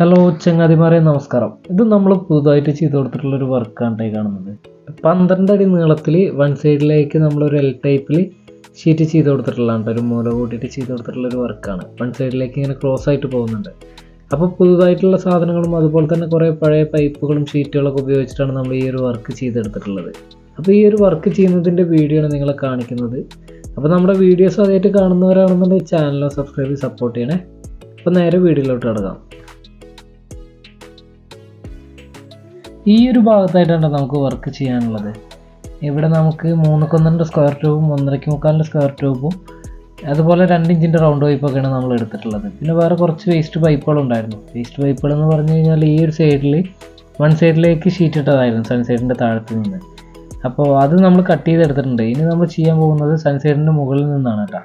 Hello ചങ്ങാതിമാരെ നമസ്കാരം. ഇത് നമ്മൾ പുതുതായിട്ട് ചെയ്തു കൊടുത്തിട്ടുള്ള ഒരു വർക്കാണ് കാണുന്നത്. പന്ത്രണ്ട് അടി നീളത്തിൽ വൺ സൈഡിലേക്ക് നമ്മളൊരു എൽ ടൈപ്പിൽ ഷീറ്റ് ചെയ്ത് കൊടുത്തിട്ടുള്ളതാണ് ഒരു മൂല കൂട്ടിയിട്ട് ചെയ്ത് കൊടുത്തിട്ടുള്ള ഒരു വർക്കാണ് വൺ സൈഡിലേക്ക് ഇങ്ങനെ ക്രോസ് ആയിട്ട് പോകുന്നുണ്ട്. അപ്പോൾ പുതുതായിട്ടുള്ള സാധനങ്ങളും അതുപോലെ തന്നെ കുറേ പഴയ പൈപ്പുകളും ഷീറ്റുകളൊക്കെ ഉപയോഗിച്ചിട്ടാണ് നമ്മൾ ഈ ഒരു വർക്ക് ചെയ്തെടുത്തിട്ടുള്ളത്. അപ്പോൾ ഈ ഒരു വർക്ക് ചെയ്യുന്നതിന്റെ വീഡിയോ ആണ് നിങ്ങളെ കാണിക്കുന്നത്. അപ്പോൾ നമ്മുടെ വീഡിയോസ് ആദ്യമായിട്ട് കാണുന്നവരാണെന്നുണ്ടെങ്കിൽ ചാനൽ സബ്സ്ക്രൈബ് സപ്പോർട്ട് ചെയ്യണേ. അപ്പോൾ നേരെ വീഡിയോയിലോട്ട് കിടക്കാം. ഈ ഒരു ഭാഗത്തായിട്ടാണ് നമുക്ക് വർക്ക് ചെയ്യാനുള്ളത്. ഇവിടെ നമുക്ക് മൂന്ന് കൊന്നന്റെ സ്ക്വയർ ട്യൂബും ഒന്നരയ്ക്ക് മുക്കാലിന്റെ സ്ക്വയർ ട്യൂബും അതുപോലെ രണ്ട് ഇഞ്ചിന്റെ റൗണ്ട് പൈപ്പൊക്കെയാണ് നമ്മൾ എടുത്തിട്ടുള്ളത്. പിന്നെ വേറെ കുറച്ച് വേസ്റ്റ് പൈപ്പുകളുണ്ടായിരുന്നു വേസ്റ്റ് പൈപ്പുകൾ എന്ന് പറഞ്ഞു കഴിഞ്ഞാൽ ഈ ഒരു സൈഡിൽ വൺ സൈഡിലേക്ക് ഷീറ്റ് ഇട്ടതായിരുന്നു സൺസൈഡിന്റെ താഴത്ത് നിന്ന്. അപ്പോൾ അത് നമ്മൾ കട്ട് ചെയ്തെടുത്തിട്ടുണ്ട്. ഇനി നമ്മൾ ചെയ്യാൻ പോകുന്നത് സൺസൈഡിന്റെ മുകളിൽ നിന്നാണ് കേട്ടോ.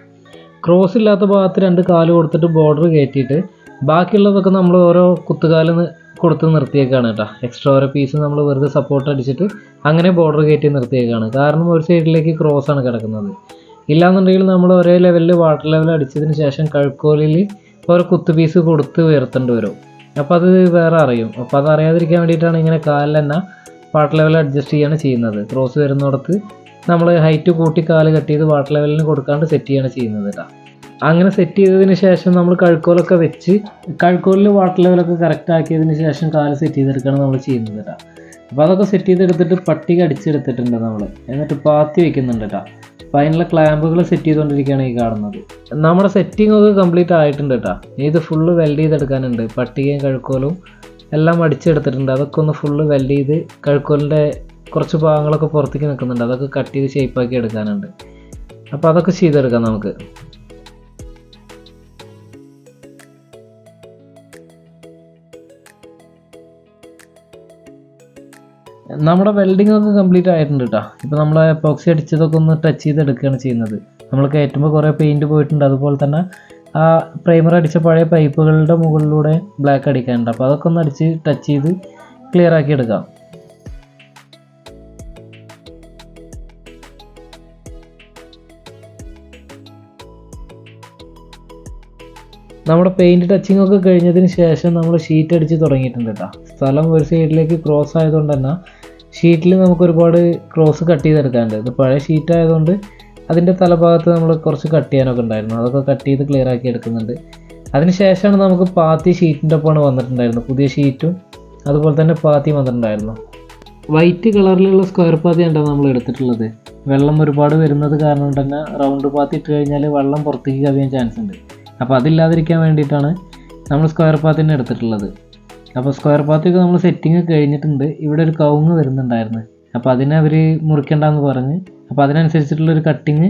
ക്രോസ് ഇല്ലാത്ത ഭാഗത്ത് രണ്ട് കാൽ കൊടുത്തിട്ട് ബോർഡർ കയറ്റിയിട്ട് ബാക്കിയുള്ളതൊക്കെ നമ്മൾ ഓരോ കുത്തുകാലിൽ കൊടുത്ത് നിർത്തിയേക്കാണ് കേട്ടോ. എക്സ്ട്രാ ഓരോ പീസ് നമ്മൾ വെറുതെ സപ്പോർട്ട് അടിച്ചിട്ട് അങ്ങനെ ബോർഡർ കയറ്റി നിർത്തിയേക്കാണ്. കാരണം ഒരു സൈഡിലേക്ക് ക്രോസ് ആണ് കിടക്കുന്നത്. ഇല്ലാന്നുണ്ടെങ്കിൽ നമ്മൾ ഒരേ ലെവലിൽ വാട്ടർ ലെവൽ അടിച്ചതിന് ശേഷം കഴുക്കോലിൽ ഓരോ കുത്തു പീസ് കൊടുത്ത് ഉയർത്തേണ്ടി വരും. അപ്പോൾ അത് വേറെ അറിയും. അപ്പോൾ അത് അറിയാതിരിക്കാൻ വേണ്ടിയിട്ടാണ് ഇങ്ങനെ കാലിൽ തന്നെ വാട്ടർ ലെവൽ അഡ്ജസ്റ്റ് ചെയ്യാണ് ചെയ്യുന്നത്. ക്രോസ് വരുന്നിടത്ത് നമ്മൾ ഹൈറ്റ് കൂട്ടി കാൽ കട്ട് ചെയ്ത് വാട്ടർ ലെവലിന് കൊടുക്കാണ്ട് സെറ്റ് ചെയ്യാണ് ചെയ്യുന്നത് കേട്ടോ. അങ്ങനെ സെറ്റ് ചെയ്തതിന് ശേഷം നമ്മൾ കഴുക്കോലൊക്കെ വെച്ച് കഴുക്കോലിൽ വാട്ടർ ലെവലൊക്കെ കറക്റ്റ് ആക്കിയതിന് ശേഷം കാൽ സെറ്റ് ചെയ്തെടുക്കുകയാണ് നമ്മൾ ചെയ്യുന്നത് കേട്ടോ അപ്പോൾ അതൊക്കെ സെറ്റ് ചെയ്തെടുത്തിട്ട് പട്ടിക അടിച്ചെടുത്തിട്ടുണ്ട് നമ്മൾ എന്നിട്ട് പാത്തി വെക്കുന്നുണ്ട് കേട്ടോ അപ്പോൾ അതിനുള്ള ക്ലാമ്പുകൾ സെറ്റ് ചെയ്തുകൊണ്ടിരിക്കുകയാണ് ഈ കാണുന്നത്. നമ്മുടെ സെറ്റിംഗ് ഒക്കെ കംപ്ലീറ്റ് ആയിട്ടുണ്ട് കേട്ടോ ഇത് ഫുള്ള് വെൽഡ് ചെയ്തെടുക്കാനുണ്ട്. പട്ടികയും കഴുക്കോലും എല്ലാം അടിച്ചെടുത്തിട്ടുണ്ട്. അതൊക്കെ ഒന്ന് ഫുള്ള് വെൽഡ് ചെയ്ത് കഴുക്കോലിന്റെ കുറച്ച് ഭാഗങ്ങളൊക്കെ പുറത്തേക്ക് നിൽക്കുന്നുണ്ട്. അതൊക്കെ കട്ട് ചെയ്ത് ഷേപ്പാക്കി എടുക്കാനുണ്ട്. അപ്പോൾ അതൊക്കെ ചെയ്തെടുക്കാം നമുക്ക്. നമ്മുടെ വെൽഡിംഗ് ഒക്കെ കംപ്ലീറ്റ് ആയിട്ടുണ്ട് കേട്ടോ ഇപ്പോൾ നമ്മൾ എപ്പോക്സി അടിച്ചതൊക്കെ ഒന്ന് ടച്ച് ചെയ്തെടുക്കുകയാണ് ചെയ്യുന്നത്. നമ്മൾ കയറ്റുമ്പോൾ കുറേ പെയിന്റ് പോയിട്ടുണ്ട്. അതുപോലെ തന്നെ ആ പ്രൈമർ അടിച്ച പഴയ പൈപ്പുകളുടെ മുകളിലൂടെ ബ്ലാക്ക് അടിക്കാനുണ്ട്. അപ്പോൾ അതൊക്കെ ഒന്ന് അടിച്ച് ടച്ച് ചെയ്ത് ക്ലിയർ ആക്കി എടുക്കാം. നമ്മുടെ പെയിന്റ് ടച്ചിങ് ഒക്കെ കഴിഞ്ഞതിന് ശേഷം നമ്മൾ ഷീറ്റ് അടിച്ച് തുടങ്ങിയിട്ടുണ്ട് കേട്ടോ സ്ഥലം ഒരു സൈഡിലേക്ക് ക്രോസ് ആയതുകൊണ്ട് തന്നെ ഷീറ്റിൽ നമുക്ക് ഒരുപാട് ക്രോസ് കട്ട് ചെയ്തെടുക്കാനുണ്ട്. ഇത് പഴയ ഷീറ്റ് ആയതുകൊണ്ട് അതിന്റെ തലഭാഗത്ത് നമ്മൾ കുറച്ച് കട്ട് ചെയ്യാനൊക്കെ ഉണ്ടായിരുന്നു. അതൊക്കെ കട്ട് ചെയ്ത് ക്ലിയർ ആക്കി എടുക്കുന്നുണ്ട്. അതിന് ശേഷമാണ് നമുക്ക് പാത്തി ഷീറ്റിന്റെ ഒപ്പമാണ് വന്നിട്ടുണ്ടായിരുന്നത്. പുതിയ ഷീറ്റും അതുപോലെ തന്നെ പാത്തി വന്നിട്ടുണ്ടായിരുന്നു. വൈറ്റ് കളറിലുള്ള സ്ക്വയർ പാത്തിയാണ് നമ്മൾ എടുത്തിട്ടുള്ളത്. വെള്ളം ഒരുപാട് വരുന്നത് കാരണം തന്നെ റൗണ്ട് പാത്തി ഇട്ട് കഴിഞ്ഞാൽ വെള്ളം പുറത്തേക്ക് കവിയാൻ ചാൻസ് ഉണ്ട്. അപ്പോൾ അതില്ലാതിരിക്കാൻ വേണ്ടിയിട്ടാണ് നമ്മൾ സ്ക്വയർ പാത്തിനെ എടുത്തിട്ടുള്ളത്. അപ്പോൾ സ്ക്വയർ പാത്തൊക്കെ നമ്മൾ സെറ്റിങ് കഴിഞ്ഞിട്ടുണ്ട്. ഇവിടെ ഒരു കവുങ്ങ് വരുന്നുണ്ടായിരുന്നു. അപ്പോൾ അതിനെ അവർ മുറിക്കണ്ടെന്ന് പറഞ്ഞ് അപ്പോൾ അതിനനുസരിച്ചിട്ടുള്ളൊരു കട്ടിങ്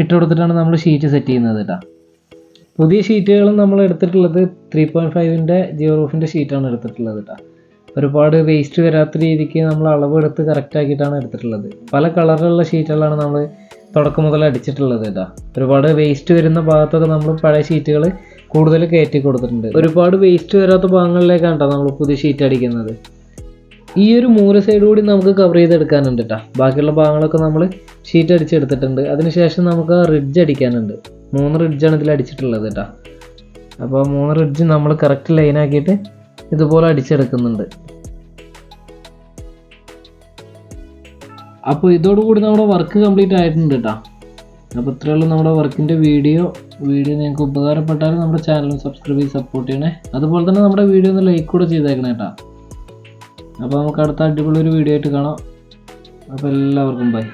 ഇട്ട് കൊടുത്തിട്ടാണ് നമ്മൾ ഷീറ്റ് സെറ്റ് ചെയ്യുന്നത് കേട്ടോ പുതിയ ഷീറ്റുകളും നമ്മൾ എടുത്തിട്ടുള്ളത് ത്രീ പോയിന്റ് ഫൈവിന്റെ ജിയോ റൂഫിന്റെ ഷീറ്റാണ് എടുത്തിട്ടുള്ളത് കേട്ടോ ഒരുപാട് വേസ്റ്റ് വരാത്ത രീതിക്ക് നമ്മൾ അളവ് എടുത്ത് കറക്റ്റ് ആക്കിയിട്ടാണ് എടുത്തിട്ടുള്ളത്. പല കളറിലുള്ള ഷീറ്റുകളാണ് നമ്മൾ തുടക്കം മുതൽ അടിച്ചിട്ടുള്ളത് ഇതാ. ഒരുപാട് വേസ്റ്റ് വരുന്ന ഭാഗത്തൊക്കെ നമ്മൾ പഴയ ഷീറ്റുകൾ കൂടുതൽ കയറ്റി കൊടുത്തിട്ടുണ്ട്. ഒരുപാട് വേസ്റ്റ് വരാത്ത ഭാഗങ്ങളിലേക്കാണ് കേട്ടോ നമ്മൾ പുതിയ ഷീറ്റ് അടിക്കുന്നത്. ഈ ഒരു മൂല സൈഡ് കൂടി നമുക്ക് കവർ ചെയ്തെടുക്കാനുണ്ട് കേട്ടോ ബാക്കിയുള്ള ഭാഗങ്ങളൊക്കെ നമ്മൾ ഷീറ്റ് അടിച്ചെടുത്തിട്ടുണ്ട്. അതിനുശേഷം നമുക്ക് റിഡ്ജ് അടിക്കാനുണ്ട്. മൂന്ന് റിഡ്ജാണ് ഇതിൽ അടിച്ചിട്ടുള്ളത് കേട്ടോ അപ്പോൾ മൂന്ന് റിഡ്ജ് നമ്മൾ കറക്റ്റ് ലൈനാക്കിയിട്ട് ഇതുപോലെ അടിച്ചെടുക്കുന്നുണ്ട്. അപ്പോൾ ഇതോടുകൂടി നമ്മുടെ വർക്ക് കംപ്ലീറ്റ് ആയിട്ടുണ്ട് കേട്ടോ അപ്പോൾ ഉള്ളൂ നമ്മുടെ വർക്കിന്റെ വീഡിയോ വീഡിയോ നിങ്ങൾക്ക് ഉപകാരപ്പെട്ടാൽ നമ്മുടെ ചാനൽ സബ്സ്ക്രൈബ് ചെയ്ത് സപ്പോർട്ട് ചെയ്യണേ. അതുപോലെ തന്നെ നമ്മുടെ വീഡിയോ ഒന്ന് ലൈക്ക് കൂടെ ചെയ്തേക്കണേ കേട്ടോ അപ്പോൾ നമുക്ക് അടുത്ത അടിപൊളി ഒരു വീഡിയോ ആയിട്ട് കാണാം. അപ്പോൾ എല്ലാവർക്കും ബൈ